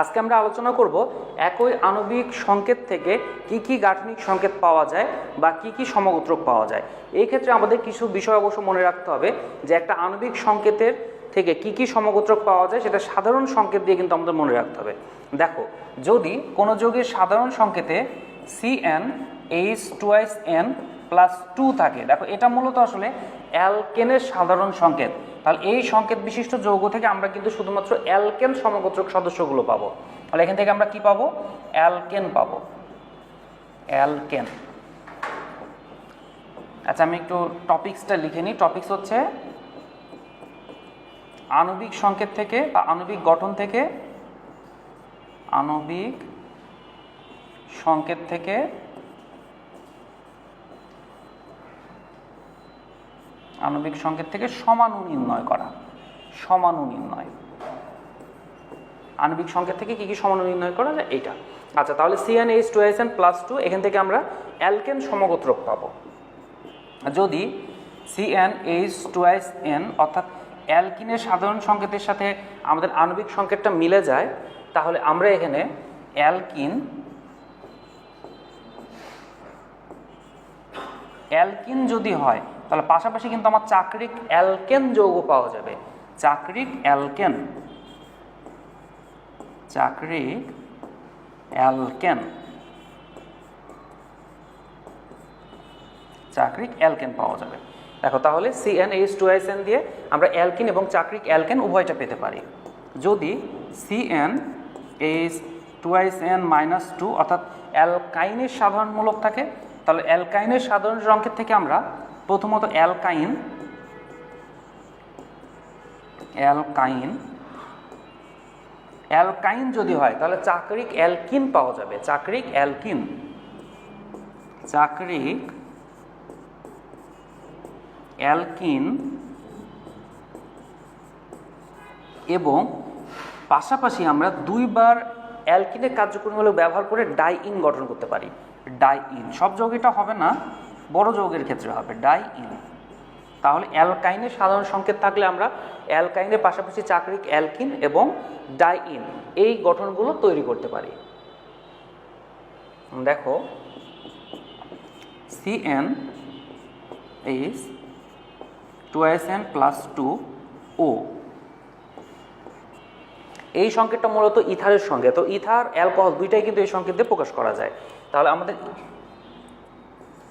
আজকে আমরা আলোচনা করব একই আণবিক সংকেত থেকে কি কি গাঠনিক সংকেত পাওয়া যায় বা কি কি সমগোত্রক পাওয়া যায়। এই ক্ষেত্রে আমাদের কিছু বিষয় অবশ্য মনে রাখতে হবে যে একটা আণবিক সংকেতের থেকে কি কি সমগোত্রক পাওয়া যায় সেটা সাধারণ সংকেত দিয়ে কিন্তু আমাদের মনে রাখতে হবে। দেখো, যদি কোনো যৌগের সাধারণ সংকেতে C n H twice n plus two থাকে, দেখো এটা মূলত আসলে অ্যালকেনের সাধারণ সংকেত। তাহলে এই সংকেত বিশিষ্ট যৌগ থেকে আমরা কিন্তু শুধুমাত্র অ্যালকেন সমগোত্রক সদস্যগুলো পাবো। তাহলে এখান থেকে আমরা কি পাবো? অ্যালকেন পাবো। অ্যালকেন। আচ্ছা আমি একটু টপিক্সটা লিখে নিই। টপিক্স হচ্ছে আণবিক সংকেত থেকে বা আণবিক গঠন থেকে, আণবিক সংকেত থেকে আণবিক সংকেত থেকে সমাণু নির্ণয় করা। সমাণু নির্ণয়। আণবিক সংকেত থেকে কি কি সমাণু নির্ণয় করা যায়? এইটা। আচ্ছা তাহলে C n H two S n plus two এখান থেকে আমরা অ্যালকেন সমগোত্রক পাবো। যদি C n H two S n অর্থাৎ অ্যালকিনের সাধারণ সংকেতের সাথে আমাদের আণবিক সংকেতটা মিলে যায়, তাহলে আমরা এখানে অ্যালকিন অ্যালকিন যদি হয় তাহলে পাশাপাশি কিন্তু আমার চাকরিক অ্যালকেন যৌগ পাওয়া যাবে। চাকরিক অ্যালকেন। চাকরিক অ্যালকেন। চাকরিক অ্যালকেন পাওয়া যাবে। দেখো তাহলে সিএন এইচ টু এন দিয়ে আমরা অ্যালকিন এবং চাকরিক অ্যালকেন উভয়টা পেতে পারি। যদি C n H two n minus two অর্থাৎ অ্যালকাইনের সাধারণমূলক থাকে, তাহলে অ্যালকাইনের সাধারণ সংকেত থেকে আমরা প্রথমত অ্যালকাইন অ্যালকাইন অ্যালকাইন যদি হয়, তাহলে চাকরিক অ্যালকিন পাওয়া যাবে, চাকরিক অ্যালকিন। চাকরিক অ্যালকিন এবং পাশাপাশি আমরা দুইবার অ্যালকিনের কার্যক্রমগুলো ব্যবহার করে ডাই ইন গঠন করতে পারি। ডাই ইন সব যৌগিটা হবে না। বড় যৌগের ক্ষেত্রে হবে ডাই ইন তাহলে অ্যালকাইনের সাধারণ সংকেত থাকলে আমরা অ্যালকাইনের পাশাপাশি চাকরিক অ্যালকিন এবং ডাই ইন এই গঠনগুলো তৈরি করতে পারি। দেখো এস এন প্লাস টু ও এই সংকেতটা মূলত ইথারের সঙ্গে, তো ইথার, অ্যালকোহল দুইটাই কিন্তু এই সংকেত দিয়ে প্রকাশ করা যায়। তাহলে আমাদের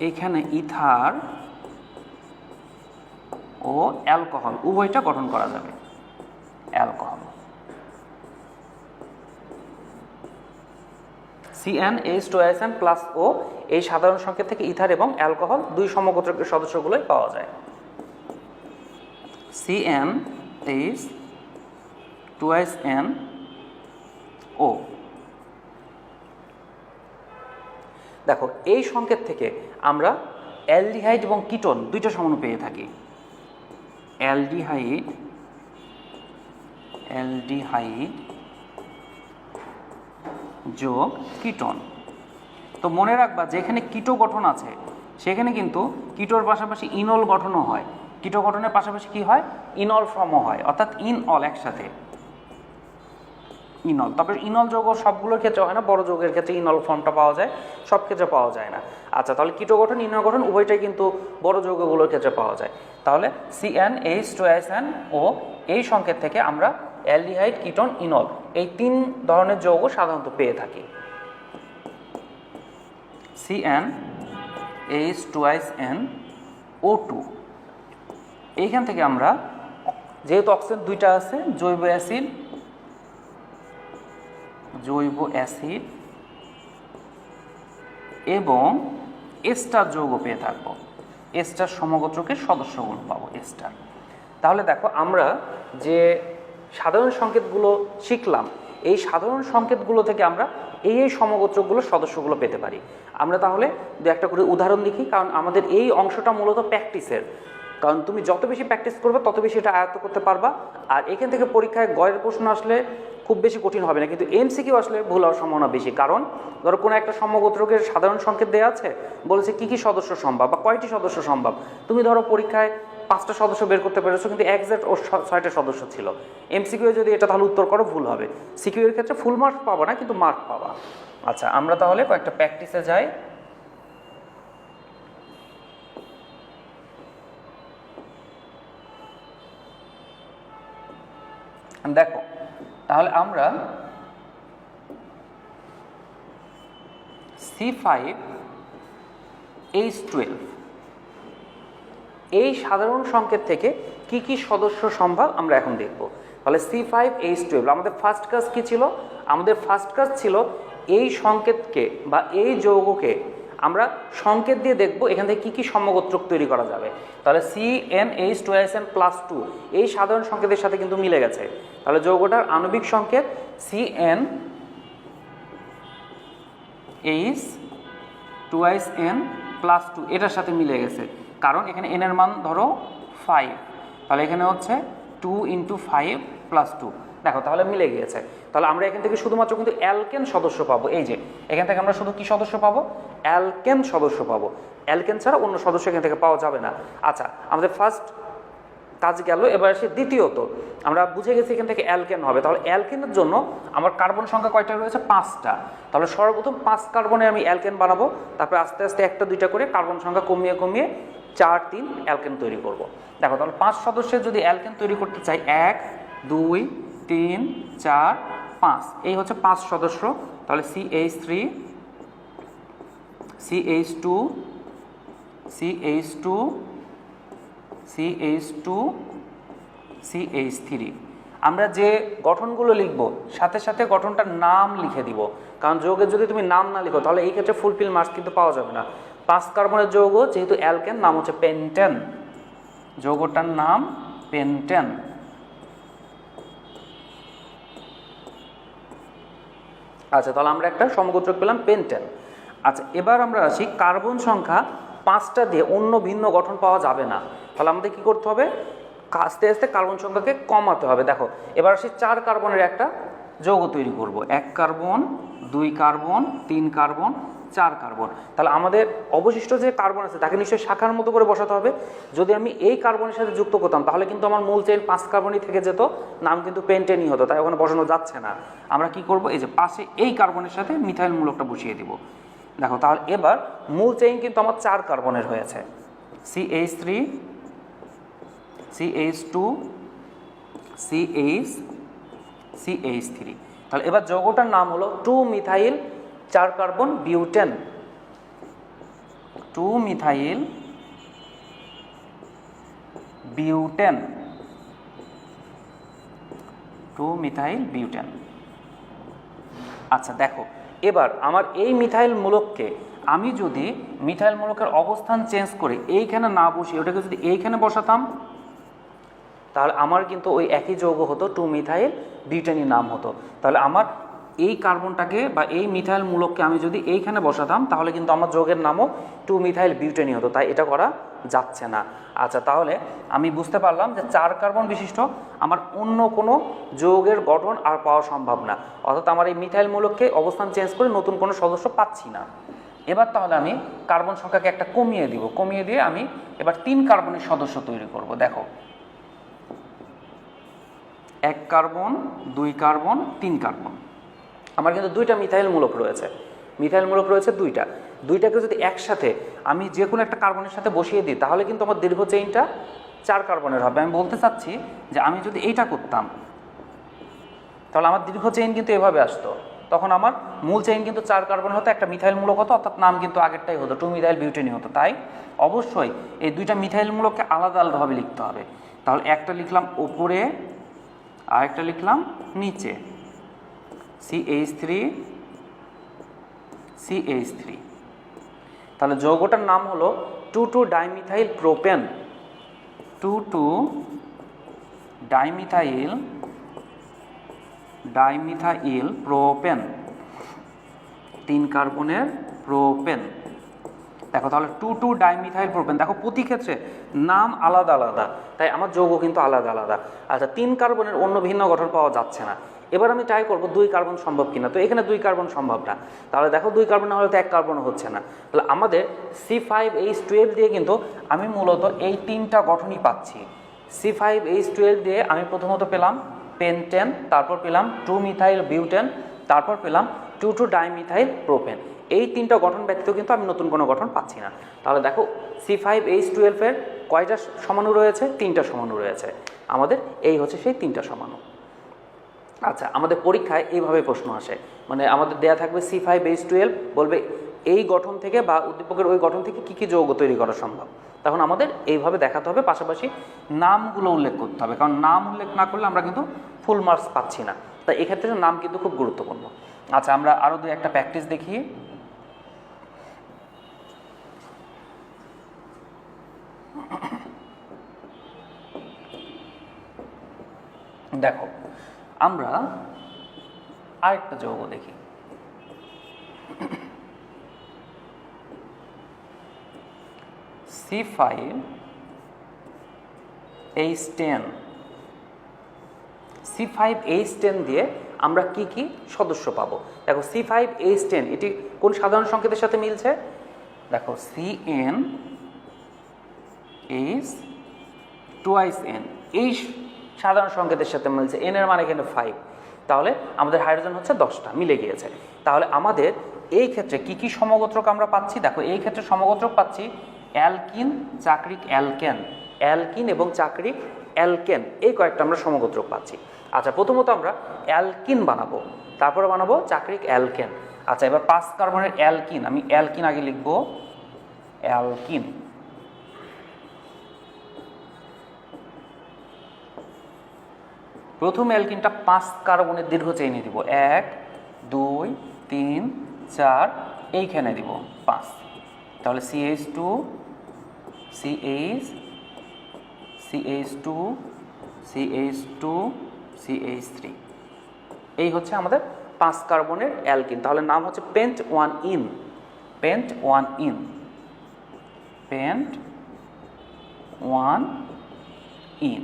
এইখানে ইথার ও অ্যালকোহল, উভয়টা গঠন করা যাবে। Alcohol. C n H two S n plus ও এই সাধারণ সংকেত থেকে ইথার এবং অ্যালকোহল দুই সমগোত্রকের সদস্যগুলোই পাওয়া যায়। C n H two S n ও দেখো, এই সংকেত থেকে আমরা অ্যালডিহাইড এবং কিটোন দুইটা সমাণু পেয়ে থাকি। অ্যালডিহাইড অ্যালডিহাইড যোগ কিটোন। তো মনে রাখবা, যেখানে কিটো গঠন আছে, সেখানে কিন্তু কিটোর পাশাপাশি ইনল গঠনও হয়। কিটো গঠনের পাশাপাশি কি হয়? ইনল ফর্মও হয়, অর্থাৎ ইন অল একসাথে। ইনল। তবে ইনল যৌগ সবগুলোর ক্ষেত্রে হয় না, বড় যৌগের ক্ষেত্রে ইনল ফর্মটা পাওয়া যায়, সব ক্ষেত্রে পাওয়া যায় না। আচ্ছা তাহলে কিটো গঠন ইনল গঠন, উভয়টাই কিন্তু বড় যৌগগুলোর ক্ষেত্রে পাওয়া যায়। তাহলে C n H two S n ও এই সংকেত থেকে আমরা অ্যালডিহাইড, কিটন, ইনল এই তিন ধরনের যৌগ সাধারণত পেয়ে থাকি। C n H two S n ও টু এইখান থেকে আমরা যেহেতু অক্সিজেন দুইটা আছে, জৈব অ্যাসিড জৈব অ্যাসিড এবং এস্টার যৌগ পেয়ে থাকব। এস্টার সমগোত্রকের সদস্যগুলো পাবো, এস্টার। তাহলে দেখো, আমরা যে সাধারণ সংকেতগুলো শিখলাম, এই সাধারণ সংকেতগুলো থেকে আমরা এই এই সমগোত্রকগুলো সদস্যগুলো পেতে পারি। আমরা তাহলে দু একটা করে উদাহরণ দেখি, কারণ আমাদের এই অংশটা মূলত প্র্যাকটিসের। কারণ তুমি যত বেশি প্র্যাকটিস করবে, তত বেশি এটা আয়ত্ত করতে পারবা। আর এখান থেকে পরীক্ষায় গয়ের প্রশ্ন আসলে খুব বেশি কঠিন হবে না, কিন্তু এমসিকিউ আসলে ভুল হওয়ার সম্ভাবনা বেশি। কারণ ধরো কোনো একটা সমগোত্রকের সাধারণ সংকেত দেওয়া আছে, বলেছে কি কি সদস্য সম্ভব বা কয়টি সদস্য সম্ভব? তুমি ধরো পরীক্ষায় পাঁচটা সদস্য বের করতে পেরেছ, কিন্তু একজ্যাক্ট ওর ছয়টা সদস্য ছিল। এমসিকিউ যদি এটা তাহলে উত্তর করো, ভুল হবে। সিকিউ এর ক্ষেত্রে ফুল মার্ক পাবা না, কিন্তু মার্ক পাবা। আচ্ছা আমরা তাহলে কয়েকটা প্র্যাকটিসে যাই। দেখো তাহলে আমরা সি ফাইভ এইচ টুয়েলভ এই সাধারণ সংকেত থেকে কি কি সদস্য সম্ভব আমরা এখন দেখব। তাহলে সি ফাইভ এইচ টুয়েলভ আমাদের ফার্স্ট কাজ কি ছিল? আমাদের ফার্স্ট কাজ ছিল এই সংকেতকে বা এই যৌগকে আমরা সংকেত দিয়ে দেখব এখান থেকে কী কী সমগোত্রক তৈরি করা যাবে। তাহলে C n H two S n plus two এই সাধারণ সংকেতের সাথে কিন্তু মিলে গেছে। তাহলে যৌগটার আণবিক সংকেত C n H twice n plus two এটার সাথে মিলে গেছে। কারণ এখানে এনের মান ধরো ফাইভ তাহলে এখানে হচ্ছে two into five plus two দেখো, তাহলে মিলে গিয়েছে। তাহলে আমরা এখান থেকে শুধুমাত্র কিন্তু অ্যালকেন সদস্য পাবো। এই যে, এখান থেকে আমরা শুধু কি সদস্য পাবো? অ্যালকেন সদস্য পাবো। অ্যালকেন ছাড়া অন্য সদস্য এখান থেকে পাওয়া যাবে না। আচ্ছা আমাদের ফার্স্ট কাজ গেল, এবার আসি দ্বিতীয়ত। আমরা বুঝে গেছি এখান থেকে অ্যালকেন হবে। তাহলে অ্যালকেনের জন্য আমার কার্বন সংখ্যা কয়টা রয়েছে? পাঁচটা। তাহলে সর্বপ্রথম পাঁচ কার্বনে আমি অ্যালকেন বানাবো। তারপরে আস্তে আস্তে একটা, দুইটা করে কার্বন সংখ্যা কমিয়ে কমিয়ে চার, তিন অ্যালকেন তৈরি করব। দেখো, তাহলে পাঁচ সদস্যের যদি অ্যালকেন তৈরি করতে চাই, এক, দুই তিন, চার, পাঁচ। এই হচ্ছে পাঁচ সদস্য। তাহলে C H three C H two C H two C H two C H three আমরা যে গঠনগুলো লিখব, সাথে সাথে গঠনটার নাম লিখে দিব। কারণ যৌগের যদি তুমি নাম না লিখো, তাহলে এই ক্ষেত্রে ফুলফিল মার্কস কিন্তু পাওয়া যাবে না। পাঁচ কার্বনের যৌগ, যেহেতু অ্যালকেন নাম হচ্ছে পেন্টেন যৌগটার নাম পেন্টেন আচ্ছা তাহলে আমরা একটা সমগোত্রক পেলাম পেন্টেন আচ্ছা এবার আমরা আসি কার্বন সংখ্যা পাঁচটা দিয়ে অন্য ভিন্ন গঠন পাওয়া যাবে না। তাহলে আমাদের কী করতে হবে? আস্তে আস্তে কার্বন সংখ্যাকে কমাতে হবে। দেখো, এবার আসি চার কার্বনের একটা যৌগ তৈরি করব। এক কার্বন, দুই কার্বন, তিন কার্বন চার কার্বন। তাহলে আমাদের অবশিষ্ট যে কার্বন আছে, তাকে নিশ্চয়ই শাখার মতো করে বসাতে হবে। যদি আমি এই কার্বনের সাথে যুক্ত করতাম, তাহলে কিন্তু আমার মূল চেইন পাঁচ কার্বনই থেকে যেত, নাম কিন্তু পেন্টেনই হতো, তাই ওখানে বসানো যাচ্ছে না। আমরা কি করব? এই যে পাশে এই কার্বনের সাথে মিথাইল মূলকটা বসিয়ে দিব। দেখো, তাহলে এবার মূল চেইন কিন্তু আমার চার কার্বনের হয়েছে। C H three C H two C H C H three তাহলে এবার যৌগটার নাম হলো টু মিথাইল চার carbon, butane, two methyl, butane, two methyl, butane. আচ্ছা দেখো, এবার আমার এই মিথাইল মূলককে আমি যদি মিথাইল মূলকের অবস্থান চেঞ্জ করে, এইখানে না বসিয়ে, ওটাকে যদি এইখানে বসাতাম, তাহলে আমার কিন্তু ওই একই যৌগ হতো, টু মিথাইল বিউটেনি নাম হতো। তাহলে আমার এই কার্বনটাকে বা এই মিথাইল মূলককে আমি যদি এইখানে বসাতাম, তাহলে কিন্তু আমার যোগের নামও টু মিথাইল বিউটেনি হতো, তাই এটা করা যাচ্ছে না। আচ্ছা তাহলে আমি বুঝতে পারলাম যে চার কার্বন বিশিষ্ট আমার অন্য কোনো যৌগের গঠন আর পাওয়া সম্ভব না। অর্থাৎ আমার এই মিথাইল মূলককে অবস্থান চেঞ্জ করে নতুন কোনো সদস্য পাচ্ছি না। এবার তাহলে আমি কার্বন সংখ্যাকে একটা কমিয়ে দিব। কমিয়ে দিয়ে আমি এবার তিন কার্বনের সদস্য তৈরি করব। দেখো। এক কার্বন, দুই কার্বন, তিন কার্বন। আমার কিন্তু দুইটা মিথাইল মূলক রয়েছে। মিথাইল মূলক রয়েছে দুইটা। দুইটাকে যদি একসাথে আমি যে কোনো একটা কার্বনের সাথে বসিয়ে দিই, তাহলে কিন্তু আমার দীর্ঘ চেইনটা চার কার্বনের হবে। আমি বলতে চাচ্ছি যে আমি যদি এইটা করতাম, তাহলে আমার দীর্ঘ চেইন কিন্তু এভাবে আসতো। তখন আমার মূল চেইন কিন্তু চার কার্বন হতো, একটা মিথাইল মূলক হতো, অর্থাৎ নাম কিন্তু আগেরটাই হতো টু মিথাইল বিউটেনি হতো। তাই অবশ্যই এই দুইটা মিথাইল মূলককে আলাদা আলাদাভাবে লিখতে হবে। তাহলে একটা লিখলাম ওপরে, আরেকটা লিখলাম নিচে। C H three C H three তাহলে যৌগটার নাম হলো two two dimethyl propane two two dimethyl dimethyl propane তিন কার্বনের প্রোপেন। দেখো তাহলে টু টু ডাইমিথাইল প্রোপেন দেখো প্রতি ক্ষেত্রে নাম আলাদা আলাদা, তাই আমার যৌগ কিন্তু আলাদা আলাদা। আচ্ছা তিন কার্বনের অন্য ভিন্ন গঠন পাওয়া যাচ্ছে না। এবার আমি ট্রাই করব দুই কার্বন সম্ভব কিনা। তো এখানে দুই কার্বন সম্ভব না। তাহলে দেখো দুই কার্বন না হলে তো এক কার্বন হচ্ছে না। তাহলে আমাদের সি ফাইভ এইচ টুয়েলভ দিয়ে কিন্তু আমি মূলত এই তিনটা গঠনই পাচ্ছি। সি ফাইভ এইচ টুয়েলভ দিয়ে আমি প্রথমত পেলাম পেন্টেন তারপর পেলাম টু মিথাইল বিউটেন তারপর পেলাম টু টু ডাইমিথাইল প্রোপেন এই তিনটা গঠন ব্যতীত কিন্তু আমি নতুন কোনো গঠন পাচ্ছি না। তাহলে দেখো সি ফাইভ এইচ টুয়েলভের কয়টা সমাণু রয়েছে? তিনটা সমাণু রয়েছে। আমাদের এই হচ্ছে সেই তিনটা সমাণু আচ্ছা আমাদের পরীক্ষায় এইভাবে প্রশ্ন আসে। মানে আমাদের দেয়া থাকবে সি ফাইভ এইচ টুয়েলভ বলবে এই গঠন থেকে বা উদ্দীপকের ওই গঠন থেকে কী কী যৌগ তৈরি করা সম্ভব? তখন আমাদের এইভাবে দেখাতে হবে, পাশাপাশি নামগুলো উল্লেখ করতে হবে। কারণ নাম উল্লেখ না করলে আমরা কিন্তু ফুল মার্কস পাচ্ছি না। তাই এক্ষেত্রে নাম কিন্তু খুব গুরুত্বপূর্ণ। আচ্ছা আমরা আরও দু একটা প্র্যাকটিস দেখি। দেখো আমরা আরেকটা যৌগ দেখি। C five H ten C five H ten দিয়ে আমরা কি কি সদস্য পাবো? দেখো সি ফাইভ এইচ টেন এটি কোন সাধারণ সংকেতের সাথে মিলছে? দেখো C n H twice n এই সাধারণ সংকেতের সাথে মিলছে। এন এর মানে এখানে ফাইভ তাহলে আমাদের হাইড্রোজেন হচ্ছে দশটা, মিলে গিয়েছে। তাহলে আমাদের এই ক্ষেত্রে কি কি সমগোত্রক আমরা পাচ্ছি? দেখো, এই ক্ষেত্রে সমগোত্রক পাচ্ছি অ্যালকিন, চাকরিক অ্যালকেন। অ্যালকিন এবং চাকরিক অ্যালকেন, এই কয়েকটা আমরা সমগোত্রক পাচ্ছি। আচ্ছা প্রথমত আমরা অ্যালকিন বানাবো। তারপরে বানাবো চাকরিক অ্যালকেন। আচ্ছা এবার পাঁচ কার্বনের অ্যালকিন, আমি অ্যালকিন আগে লিখব। অ্যালকিন। প্রথম অ্যালকিনটা পাঁচ কার্বনের দীর্ঘ চেইনে দিব। এক, দুই, তিন, চার, এইখানে দিব পাঁচ। তাহলে C H two C H C H two C H two C H three এই হচ্ছে আমাদের পাঁচ কার্বনের অ্যালকিন। তাহলে নাম হচ্ছে pent one ene. Pent one ene. Pent one ene.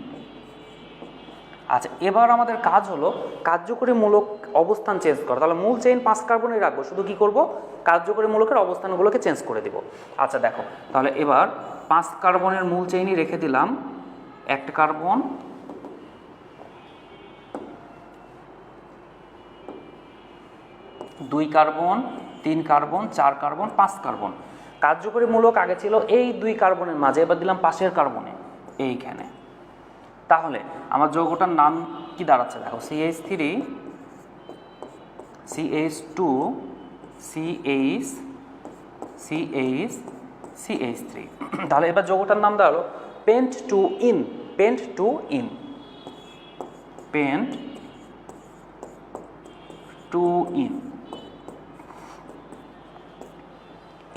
আচ্ছা এবার আমাদের কাজ হলো কার্যকরী মূলক অবস্থান চেঞ্জ করা। তাহলে মূল চেইন পাঁচ কার্বনে রাখব, শুধু কি করব? কার্যকরী মূলকের অবস্থানগুলোকে চেঞ্জ করে দিব। আচ্ছা দেখো, তাহলে এবার পাঁচ কার্বনের মূল চেইনই রেখে দিলাম। একটা কার্বন, দুই কার্বন, তিন কার্বন, চার কার্বন, পাঁচ কার্বন। কার্যকরী মূলক আগে ছিল এই দুই কার্বনের মাঝে, এবার দিলাম পাশের কার্বনে, এইখানে। তাহলে আমার যৌগটার নাম কি দাঁড়াচ্ছে? দেখো C H three C H two C H C H C H three তাহলে এবার যৌগটার নাম দাঁড়াল pent two ene pent two ene pent two ene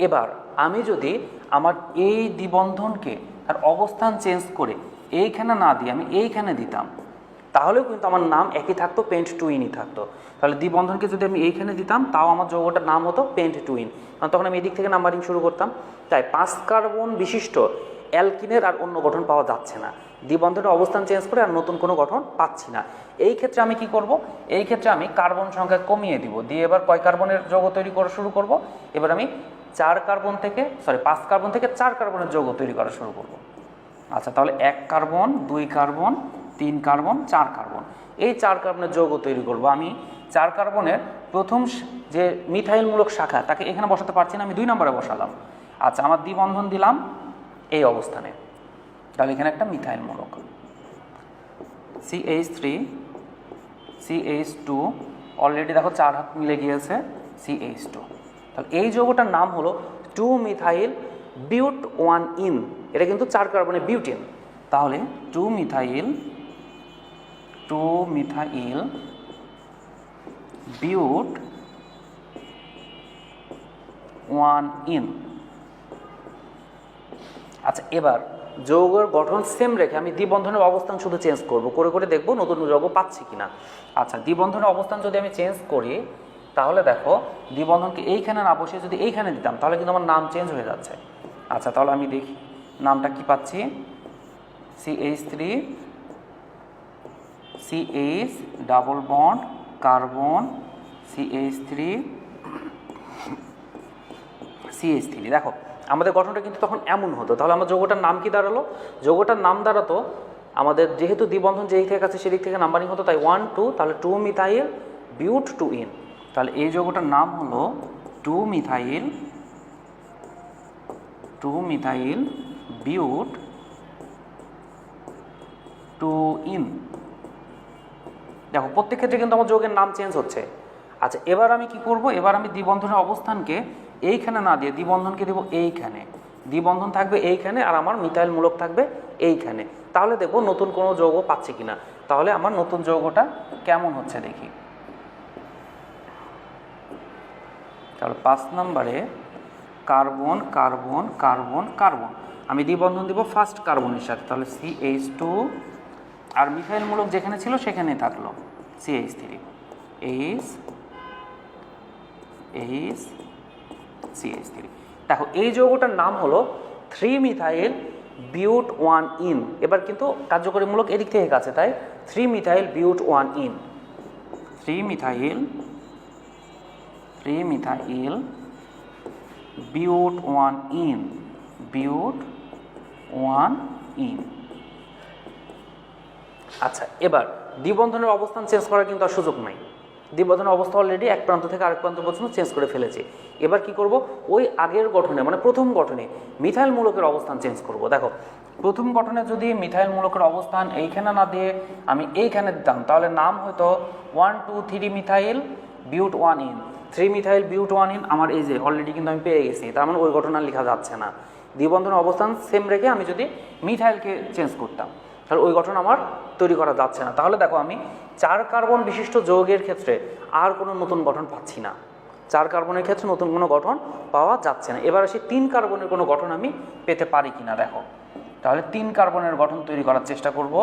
এবার আমি যদি আমার এই দ্বিবন্ধনকে, তার অবস্থান চেঞ্জ করে এইখানে না দিয়ে আমি এইখানে দিতাম। তাহলেও কিন্তু আমার নাম একই থাকতো পেন্ট টু ইনই থাকতো। তাহলে দ্বিবন্ধনকে যদি আমি এইখানে দিতাম, তাও আমার যৌগটার নাম হতো পেন্ট টু ইন কারণ তখন আমি এদিক থেকে নাম্বারিং শুরু করতাম। তাই পাঁচ কার্বন বিশিষ্ট অ্যালকিনের আর অন্য গঠন পাওয়া যাচ্ছে না। দ্বিবন্ধনের অবস্থান চেঞ্জ করে আর নতুন কোনো গঠন পাচ্ছি না। এই ক্ষেত্রে আমি কি করব? এই ক্ষেত্রে আমি কার্বন সংখ্যা কমিয়ে দিব। দিয়ে এবার কয় কার্বনের যৌগ তৈরি করা শুরু করব? এবার আমি চার কার্বন থেকে সরি পাঁচ কার্বন থেকে চার কার্বনের যৌগ তৈরি করা শুরু করব। আচ্ছা তাহলে এক কার্বন, দুই কার্বন, তিন কার্বন, চার কার্বন। এই চার কার্বনের যৌগ তৈরি করব আমি। চার কার্বনের প্রথম যে মিথাইলমূলক শাখা, তাকে এখানে বসাতে পারছি না, আমি দুই নম্বরে বসালাম। আচ্ছা আমার দ্বিবন্ধন দিলাম এই অবস্থানে। তাহলে এখানে একটা মিথাইলমূলক। C H three C H two already দেখো চার হাত মিলে গিয়েছে সিএইচ টু তাহলে এই যৌগটার নাম হলো two methyl but one ene, এটা কিন্তু চার কার্বনে বিউটিন তাহলে two methyl two methyl but one ene. আচ্ছা এবার যৌগের গঠন সেম রেখে আমি দ্বিবন্ধনের অবস্থান শুধু চেঞ্জ করব। করে করে দেখব নতুন যৌগ পাচ্ছি কিনা। আচ্ছা দ্বিবন্ধনের অবস্থান যদি আমি চেঞ্জ করি, তাহলে দেখো দ্বিবন্ধনকে এইখানে না বসিয়ে যদি এইখানে দিতাম, তাহলে কিন্তু আমার নাম চেঞ্জ হয়ে যাচ্ছে। আচ্ছা তাহলে আমি দেখি। নামটা কি পাচ্ছি? C H three C H double bond carbon C H three C H three দেখো, আমাদের গঠনটা কিন্তু তখন এমন হতো। তাহলে আমার যৌগটার নাম কি দাঁড়াল? যৌগটার নাম দাঁড়াতো, আমাদের যেহেতু দ্বিবন্ধন যেদিক থেকে আছে সেদিক থেকে নাম্বারিং হতো, তাই ওয়ান টু তাহলে two methyl but two ene তাহলে এই যৌগটার নাম হলো two methyl two methyl but two ene দেখো, প্রত্যেক ক্ষেত্রে কিন্তু আমার যৌগের নাম চেঞ্জ হচ্ছে। আচ্ছা এবার আমি কি করব? এবার আমি দ্বিবন্ধনের অবস্থানকে এইখানে না দিয়ে, দ্বিবন্ধনকে দেবো এইখানে। দ্বিবন্ধন থাকবে এইখানে আর আমার মিথাইল মূলক থাকবে এইখানে। তাহলে দেখব নতুন কোনো যৌগ পাচ্ছে কিনা। তাহলে আমার নতুন যৌগটা কেমন হচ্ছে দেখি। তাহলে পাঁচ নম্বরে কার্বন কার্বন কার্বন কার্বন। আমি দ্বিবন্ধন দিব ফার্স্ট কার্বনের সাথে, তাহলে সি এইচ টু আর মিথাইল মূলক যেখানে ছিল সেখানেই থাকল C H three H H C H three দেখো, এই যৌগটার নাম হলো three methyl but one ene এবার কিন্তু কার্যকরী মূলক এদিক থেকে কাছে, তাই three methyl but one ene three methyl three methyl but one ene, but one ene. আচ্ছা এবার দ্বিবন্ধনের অবস্থান চেঞ্জ করার কিন্তু আর সুযোগ নাই। দ্বিবন্ধনের অবস্থা অলরেডি এক প্রান্ত থেকে আরেক প্রান্ত পর্যন্ত চেঞ্জ করে ফেলেছে। এবার কি করব? ওই আগের গঠনে মানে প্রথম গঠনে মিথাইল মূলকের অবস্থান চেঞ্জ করব। দেখো, প্রথম গঠনে যদি মিথাইল মূলকের অবস্থান এইখানে না দিয়ে আমি এইখানে দিতাম, তাহলে নাম হয়তো one two three methyl, but one ene. Three methyl ene আমার এই যে অলরেডি কিন্তু আমি পেয়ে গেছি, তার মানে ওই ঘটনা লেখা যাচ্ছে না। দ্বিবন্ধনের অবস্থান সেম রেখে আমি যদি মিথাইলকে চেঞ্জ করতাম, তাহলে ওই গঠন আমার তৈরি করা যাচ্ছে না। তাহলে দেখো আমি চার কার্বন বিশিষ্ট যৌগের ক্ষেত্রে আর কোনো নতুন গঠন পাচ্ছি না। চার কার্বনের ক্ষেত্রে নতুন কোনো গঠন পাওয়া যাচ্ছে না। এবার আসি তিন কার্বনের কোনো গঠন আমি পেতে পারি কিনা, দেখো। তাহলে তিন কার্বনের গঠন তৈরি করার চেষ্টা করব।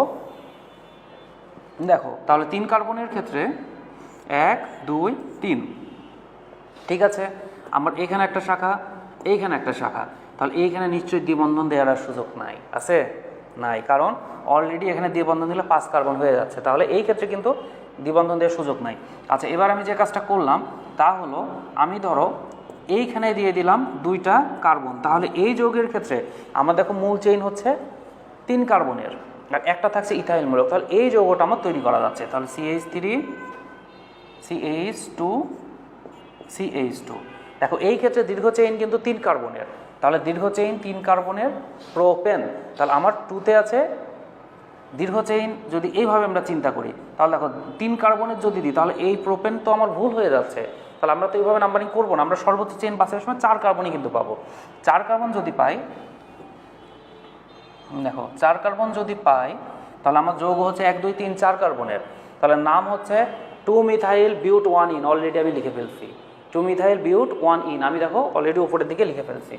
দেখো, তাহলে তিন কার্বনের ক্ষেত্রে এক, দুই, তিন। ঠিক আছে? আমার এখানে একটা শাখা, এইখানে একটা শাখা। তাহলে এইখানে নিশ্চয়ই দ্বিবন্ধন দেওয়ার সুযোগ নাই। আছে? নাই। কারণ অলরেডি এখানে দ্বিবন্ধন দিলে পাঁচ কার্বন হয়ে যাচ্ছে। তাহলে এই ক্ষেত্রে কিন্তু দ্বিবন্ধন দেওয়ার সুযোগ নাই। আচ্ছা এবার আমি যে কাজটা করলাম, তা হলো আমি ধরো এইখানে দিয়ে দিলাম দুইটা কার্বন তাহলে এই যৌগের ক্ষেত্রে আমার দেখো মূল চেইন হচ্ছে তিন কার্বনের আর একটা থাকছে ইথাইল মূলক তাহলে এই যৌগটা আমার তৈরি করা যাচ্ছে। তাহলে C H three C H two C H two দেখো, এই ক্ষেত্রে দীর্ঘ চেইন কিন্তু তিন কার্বনের তাহলে দীর্ঘ চেইন তিন কার্বনের প্রোপেন তাহলে আমার টুতে আছে, দীর্ঘ চেইন যদি এইভাবে আমরা চিন্তা করি, তাহলে দেখো, তিন কার্বনের যদি দিই, তাহলে এই প্রোপেন তো আমার ভুল হয়ে যাচ্ছে। তাহলে আমরা তো এইভাবে নাম্বারিং করব না, আমরা সর্বোচ্চ চেইন বাঁচার সময় চার কার্বনই কিন্তু পাবো। চার কার্বন যদি পাই, দেখো, চার কার্বন যদি পাই, তাহলে আমার যৌগ হচ্ছে এক, দুই, তিন, চার কার্বনের তাহলে নাম হচ্ছে two methyl but one ene already আমি লিখে ফেলছি। Two methyl but one ene আমি দেখো অলরেডি উপরের দিকে লিখে ফেলছি।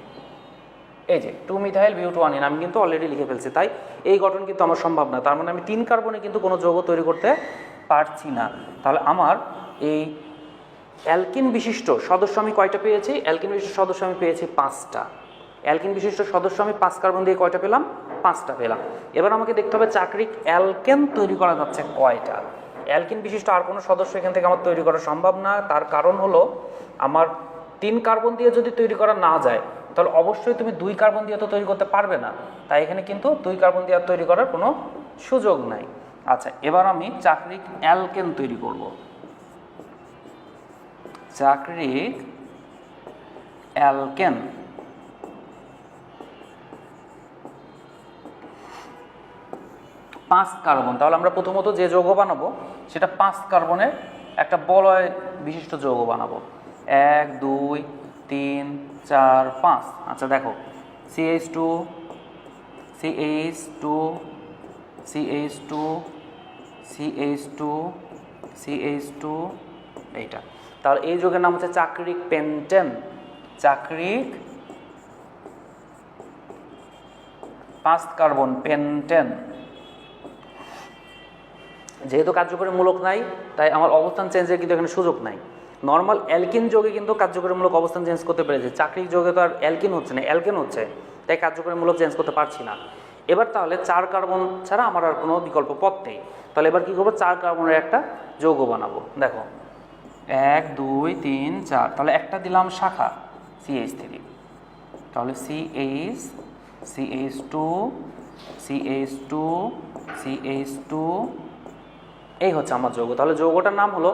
এই যে two methyl but one ene আমি কিন্তু অলরেডি লিখে ফেলছি। তাই এই গঠন কিন্তু আমার সম্ভব না। তার মানে আমি তিন কার্বনে কিন্তু কোনো যৌগ তৈরি করতে পারছি না। তাহলে আমার এই অ্যালকিন বিশিষ্ট সদস্য আমি কয়টা পেয়েছি? অ্যালকিন বিশিষ্ট সদস্য আমি পেয়েছি পাঁচটা। অ্যালকিন বিশিষ্ট সদস্য আমি পাঁচ কার্বন দিয়ে কয়টা পেলাম? পাঁচটা পেলাম। এবার আমাকে দেখতে হবে চাকরিক অ্যালকেন তৈরি করা যাচ্ছে কয়টা। অ্যালকিন বিশিষ্ট আর কোনো সদস্য এখান থেকে আমার তৈরি করা সম্ভব না। তার কারণ হলো, আমার তিন কার্বন দিয়ে যদি তৈরি করা না যায়, তাহলে অবশ্যই তুমি দুই কার্বন দিয়ে তো তৈরি করতে পারবে না। তাই এখানে কিন্তু দুই কার্বন দিয়ে তৈরি করার কোনো সুযোগ নাই। আচ্ছা এবার আমি চাকরিক অ্যালকেন তৈরি করব। চাকরিক অ্যালকেন। পাঁচ কার্বন। তাহলে আমরা প্রথমত যে যৌগ বানাবো, সেটা পাঁচ কার্বনের একটা বলয় বিশিষ্ট যৌগ বানাবো। এক, দুই, তিন, চার, পাঁচ। আচ্ছা দেখো। C H two C H two C H two C H two C H two এইটা। তাহলে এই যৌগের নাম হচ্ছে চাকরিক পেন্টেন। চাকরিক পাঁচ কার্বন পেন্টেন। যেহেতু কার্যকরী মূলক নাই, তাই আমার অবস্থান চেঞ্জের কিন্তু এখানে সুযোগ নাই। নর্মাল অ্যালকিন যোগে কিন্তু কার্যকরীমূলক অবস্থান চেঞ্জ করতে পেরেছে। চাকরির যোগে তো আর অ্যালকিন হচ্ছে না অ্যালকেন হচ্ছে, তাই কার্যকরীমূলক চেঞ্জ করতে পারছি না। এবার তাহলে চার কার্বন ছাড়া আমার আর কোনো বিকল্প পথ নেই। তাহলে এবার কী করব? চার কার্বনের একটা যৌগ বানাবো। দেখো, এক, দুই, তিন, চার, তাহলে একটা দিলাম শাখা সিএইচ থ্রি তাহলে C H C H two C H two C H two এই হচ্ছে আমার যৌগ। তাহলে যৌগটার নাম হলো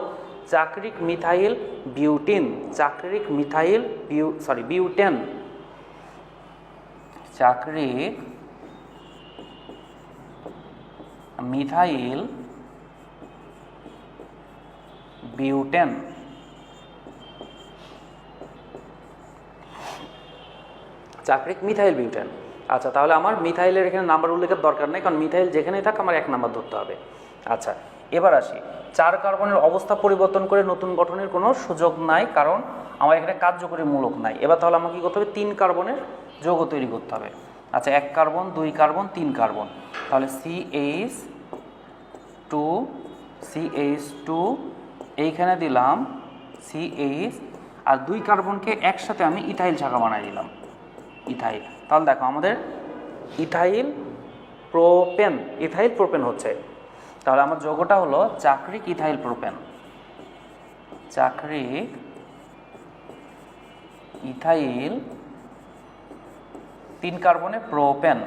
চাকরিক মিথাইল বিউটিন। চাকরিক মিথাইল বিউ সরি বিউটেন। চাকরিক মিথাইল বিউটেন। চাকরিক মিথাইল বিউটেন। আচ্ছা তাহলে আমার মিথাইলের এখানে নাম্বার উল্লেখের দরকার নেই, কারণ মিথাইল যেখানেই থাক আমার এক নাম্বার ধরতে হবে। আচ্ছা এবার আসি। চার কার্বনের অবস্থা পরিবর্তন করে নতুন গঠনের কোনো সুযোগ নাই, কারণ আমার এখানে কার্যকরী মূলক নাই। এবার তাহলে আমাকে কী করতে হবে? তিন কার্বনের যৌগ তৈরি করতে হবে। আচ্ছা এক কার্বন, দুই কার্বন, তিন কার্বন। তাহলে C H two C H two এইখানে দিলাম সি এইচ আর দুই কার্বনকে একসাথে আমি ইথাইল শাখা বানাই দিলাম। ইথাইল। তাহলে দেখো, আমাদের ইথাইল প্রোপেন ইথাইল প্রোপেন হচ্ছে। তাহলে আমার যোগটা হলো চাকরিক ইথাইল প্রোপেন। চাকরিক ইথাইল তিন কার্বনে প্রোপেন।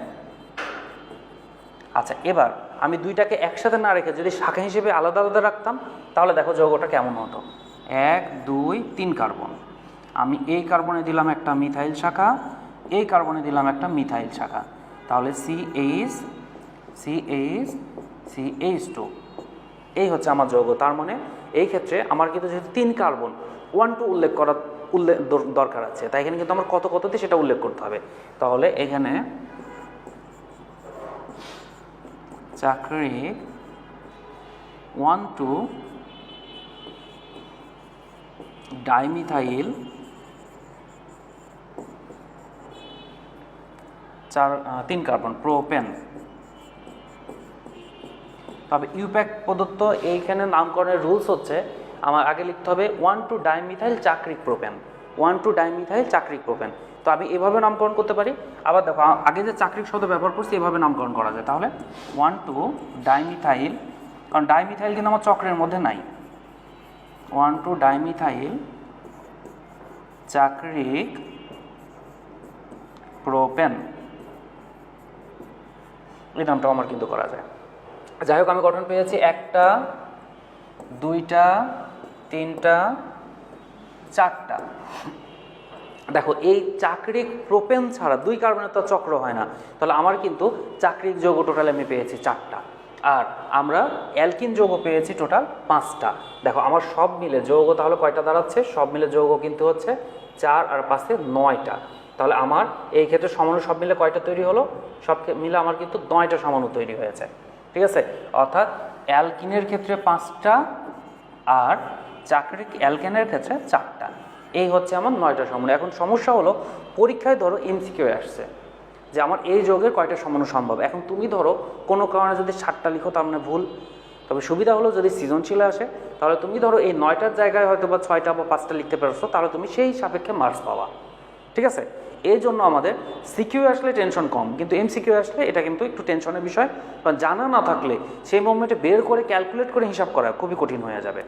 আচ্ছা এবার আমি দুইটাকে একসাথে না রেখে যদি শাখা হিসেবে আলাদা আলাদা রাখতাম, তাহলে দেখো যৌগটা কেমন হতো। এক, দুই, তিন কার্বন। আমি এই কার্বনে দিলাম একটা মিথাইল শাখা এই কার্বনে দিলাম একটা মিথাইল শাখা। তাহলে C H C H C H two এই হচ্ছে আমার যৌগ, তার মানে এই ক্ষেত্রে আমার কিন্তু যেহেতু তিন কার্বন ওয়ান টু উল্লেখ করা উল্লেখ দরকার আছে, তাই এখানে কিন্তু আমার কত কততে সেটা উল্লেখ করতে হবে। তাহলে এখানে চাকরি ওয়ান টু ডাইমিথাইল চার তিন কার্বন প্রোপেন তবে ইউপ্যাক প্রদত্ত এইখানে নামকরণের রুলস হচ্ছে, আমার আগে লিখতে হবে ওয়ান টু ডাইমিথাইল চাকরিক প্রোপেন ওয়ান টু ডাইমিথাইল চাকরিক প্রোপেন তো আমি এভাবে নামকরণ করতে পারি। আবার দেখো আগে যে চাকরিক শব্দ ব্যবহার করছি, এভাবে নামকরণ করা যায়। তাহলে ওয়ান টু ডাইমিথাইল কারণ ডাইমিথাইল কিন্তু আমার চক্রের মধ্যে নাই। ওয়ান টু ডাইমিথাইল চাকরিক প্রোপেন এই নামটাও আমার কিন্তু করা যায়। যাই হোক, আমি গঠন পেয়েছি একটা, দুইটা, তিনটা, চারটা। দেখো, এই চাকরিক প্রোপেন ছাড়া দুই কার্বনের তো চক্র হয় না। তাহলে আমার কিন্তু চাকরিক যৌগ টোটাল আমি পেয়েছি চারটা। আর আমরা অ্যালকিন যৌগ পেয়েছি টোটাল পাঁচটা। দেখো, আমার সব মিলে যৌগ তাহলে কয়টা দাঁড়াচ্ছে? সব মিলে যৌগ কিন্তু হচ্ছে চার আর পাঁচে নয়টা। তাহলে আমার এই ক্ষেত্রে সমাণু সব মিলে কয়টা তৈরি হলো? সব মিলে আমার কিন্তু নয়টা সমাণু তৈরি হয়েছে। ঠিক আছে? অর্থাৎ অ্যালকিনের ক্ষেত্রে পাঁচটা আর চাকরিক অ্যালকেনের ক্ষেত্রে চারটা। এই হচ্ছে আমার নয়টা সমাণু এখন সমস্যা হলো, পরীক্ষায় ধরো এমসিকিউ আসছে, যে আমার এই যোগের কয়টা সমাণু সম্ভব? এখন তুমি ধরো, কোনো কারণে যদি সাতটা লিখো তার মানে ভুল। তবে সুবিধা হলো যদি সৃজনশীল আসে, তাহলে তুমি ধরো এই নয়টার জায়গায় হয়তো বা ছয়টা বা পাঁচটা লিখতে পারছ, তাহলে তুমি সেই সাপেক্ষে মার্কস পাওয়া ঠিক আছে? এই জন্য আমাদের সিকিউ আসলে টেনশন কম। কিন্তু এমসিকিউ আসলে এটা কিন্তু একটু টেনশনের বিষয়। বা জানা না থাকলে সেই মোমেন্টে বের করে ক্যালকুলেট করে হিসাব করা খুবই কঠিন হয়ে যাবে।